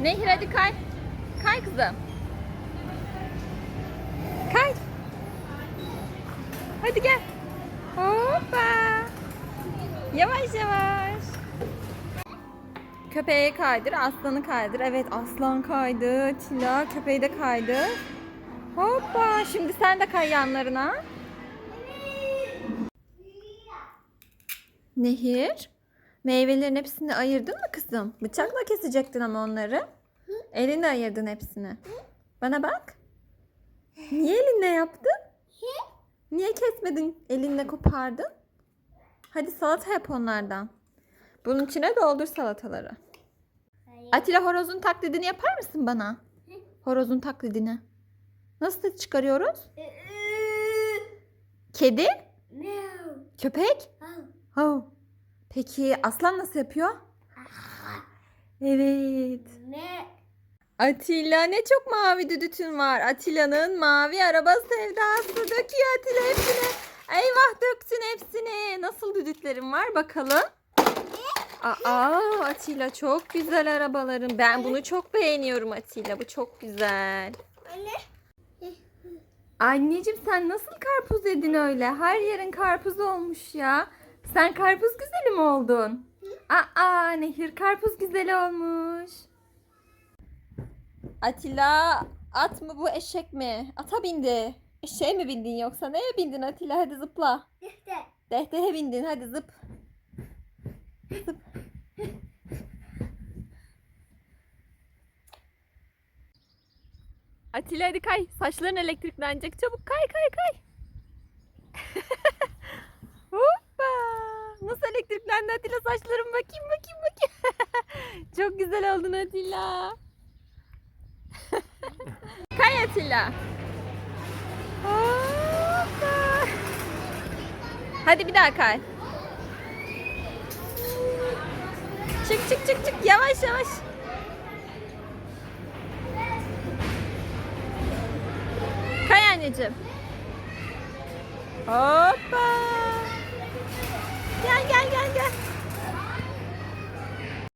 Nehir hadi kay. Kay kızım. Kay. Hadi gel. Hoppa. Yavaş yavaş. Köpeğe kaydır, aslanı kaydır. Evet aslan kaydı. Tila köpeği de kaydı. Hoppa. Şimdi sen de kay yanlarına. Nehir. Meyvelerin hepsini ayırdın mı kızım? Bıçakla kesecektin ama onları. Elinle ayırdın hepsini. Bana bak. Niye elinle yaptın? Niye kesmedin? Elinle kopardın. Hadi salata yap onlardan. Bunun içine doldur salataları. Atilla horozun taklidini yapar mısın bana? Horozun taklidini. Nasıl ses çıkarıyoruz? Kedi? Köpek? Hav. Peki aslan nasıl yapıyor? Evet. Atilla ne çok mavi düdütün var. Atilla'nın mavi araba sevdası. Döküyor Atilla hepsini. Eyvah döktün hepsini. Nasıl düdütlerin var bakalım. Aa Atilla çok güzel arabaların. Ben bunu çok beğeniyorum Atilla. Bu çok güzel. Anneciğim sen nasıl karpuz yedin öyle? Her yerin karpuz olmuş ya. Sen karpuz güzeli mi oldun? Aa Nehir karpuz güzeli olmuş. Atilla at mı bu eşek mi? Ata bindi. Eşeğe mi bindin yoksa neye bindin Atilla? Hadi zıpla. Dehtehe bindin hadi zıp. Zıp. Atilla hadi kay. Saçların elektriklenecek. Çabuk kay kay kay. Hoppa. Nasıl elektriklendi Atilla saçlarım bakayım bakayım bakayım. Çok güzel oldun Atilla. kay Atilla. Hadi bir daha kay. Çık çık çık çık yavaş yavaş. Kay anneciğim. Hoppa.